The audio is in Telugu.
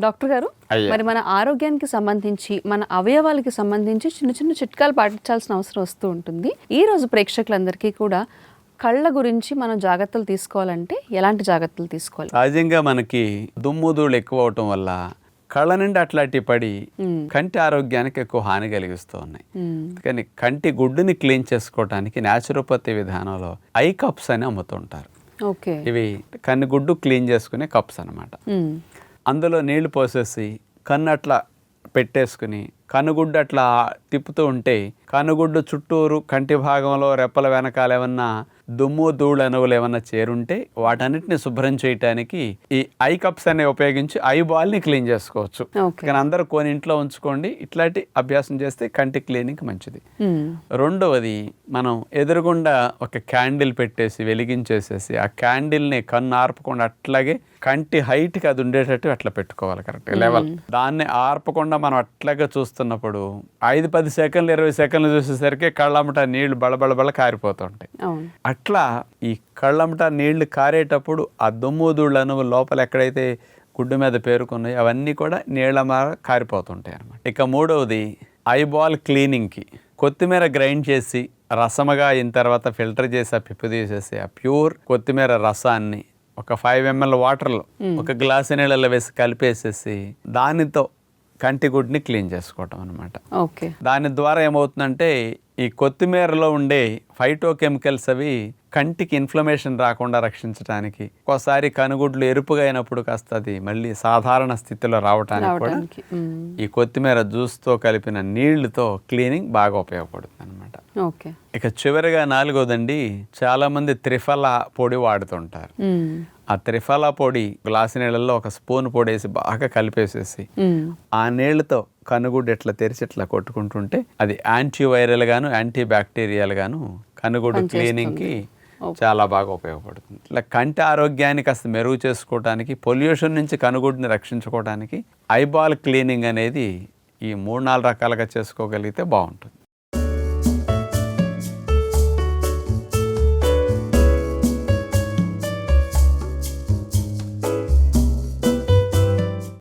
డాక్టర్ గారు. మరి మన ఆరోగ్యానికి సంబంధించి మన అవయవాలకి సంబంధించి చిన్న చిన్న చిట్కాలు పాటించాల్సిన అవసరం వస్తూ ఉంటుంది ఈ రోజు ప్రేక్షకులందరికీ కూడా కళ్ళ గురించి మనం జాగ్రత్తలు తీసుకోవాలంటే ఎలాంటి జాగ్రత్తలు తీసుకోవాలి సహజంగా మనకి దుమ్ము ధూళి ఎక్కువ అవటం వల్ల కళ్ళ నుండి అట్లాంటి పడి. కంటి ఆరోగ్యానికి ఎక్కువ హాని కలిగిస్తూ ఉన్నాయి. కానీ కంటి గుడ్డుని క్లీన్ చేసుకోవడానికి న్యాచురోపతి విధానంలో ఐ కప్స్ అని అమ్ముతుంటారు ఓకే ఇవి కన్ను గుడ్డు క్లీన్ చేసుకునే కప్స్ అన్నమాట మ్మ్. అందులో నీళ్ళు పోసేసి కన్ను అట్లా పెట్టేసుకుని కనుగుడ్డు అట్లా తిప్పుతూ ఉంటే కనుగుడ్డు చుట్టూరు కంటి భాగంలో రెప్పల వెనకాల ఏమన్నా దుమ్ము ధూళి అణువులు ఏమన్నా చేరుంటే వాటన్నిటిని శుభ్రం చేయటానికి ఈ ఐ కప్స్ అనేవి ఉపయోగించి ఐ బాల్ని క్లీన్ చేసుకోవచ్చు. కానీ అందరూ కొని ఇంట్లో ఉంచుకోండి. ఇట్లాంటి అభ్యాసం చేస్తే కంటి క్లీనింగ్ మంచిది. రెండవది మనం ఎదురుగుండా ఒక క్యాండిల్ పెట్టేసి వెలిగించేసేసి ఆ క్యాండిల్ని కన్ను ఆర్పకుండా అట్లాగే కంటి హైట్కి అది ఉండేటట్టు అట్లా పెట్టుకోవాలి కరెక్ట్ లెవెల్. దాన్ని ఆర్పకుండా మనం అట్లాగే చూస్తున్నప్పుడు ఐదు పది సెకండ్లు ఇరవై సెకండ్లు చూసేసరికి కళ్ళమ్మట నీళ్ళు బళబళబళ కారిపోతుంటాయి. అట్లా ఈ కళ్ళమ్మట నీళ్ళు కారేటప్పుడు ఆ దుమ్ము ధూళ్ళను లోపల ఎక్కడైతే గుడ్డు మీద పేరుకున్నాయో అవన్నీ కూడా నీళ్ళ మార కారిపోతుంటాయి అన్నమాట. ఇక మూడవది ఐబాల్ క్లీనింగ్కి కొత్తిమీర గ్రైండ్ చేసి రసముగా అయిన తర్వాత ఫిల్టర్ చేసి ఆ పిప్పు తీసేసి ఆ ప్యూర్ కొత్తిమీర రసాన్ని ఒక ఫైవ్ ఎంఎల్ వాటర్లో ఒక గ్లాసు నీళ్ళలో వేసి కలిపేసేసి దానితో కంటి గుడ్ని క్లీన్ చేసుకోవటం అనమాట ఓకే. దాని ద్వారా ఏమవుతుందంటే ఈ కొత్తిమీరలో ఉండే ఫైటో కెమికల్స్ అవి కంటికి ఇన్ఫ్లమేషన్ రాకుండా రక్షించడానికి ఒక్కోసారి కనుగుడ్లు ఎరుపుగా అయినప్పుడు కాస్త అది మళ్ళీ సాధారణ స్థితిలో రావడానికి కూడా. ఈ కొత్తిమీర జ్యూస్తో కలిపిన నీళ్ళతో క్లీనింగ్ బాగా ఉపయోగపడుతుంది అనమాట ఓకే. ఇక చివరిగా నాలుగోదండి చాలా మంది త్రిఫల పొడి వాడుతుంటారు. ఆ త్రిఫల పొడి గ్లాసు నీళ్ళల్లో ఒక స్పూన్ పొడేసి బాగా కలిపేసేసి. ఆ నీళ్ళతో కనుగుడ్డు ఇట్లా తెరిచి ఇట్లా కొట్టుకుంటుంటే అది యాంటీవైరల్ గాను యాంటీ బ్యాక్టీరియల్ గాను కనుగుడ్డు క్లీనింగ్కి చాలా బాగా ఉపయోగపడుతుంది. ఇట్లా కంటి ఆరోగ్యాన్ని కాస్త మెరుగు చేసుకోవడానికి పొల్యూషన్ నుంచి కనుగుడ్డుని రక్షించుకోవడానికి ఐబాల్ క్లీనింగ్ అనేది ఈ మూడు నాలుగు రకాలుగా చేసుకోగలిగితే బాగుంటుంది.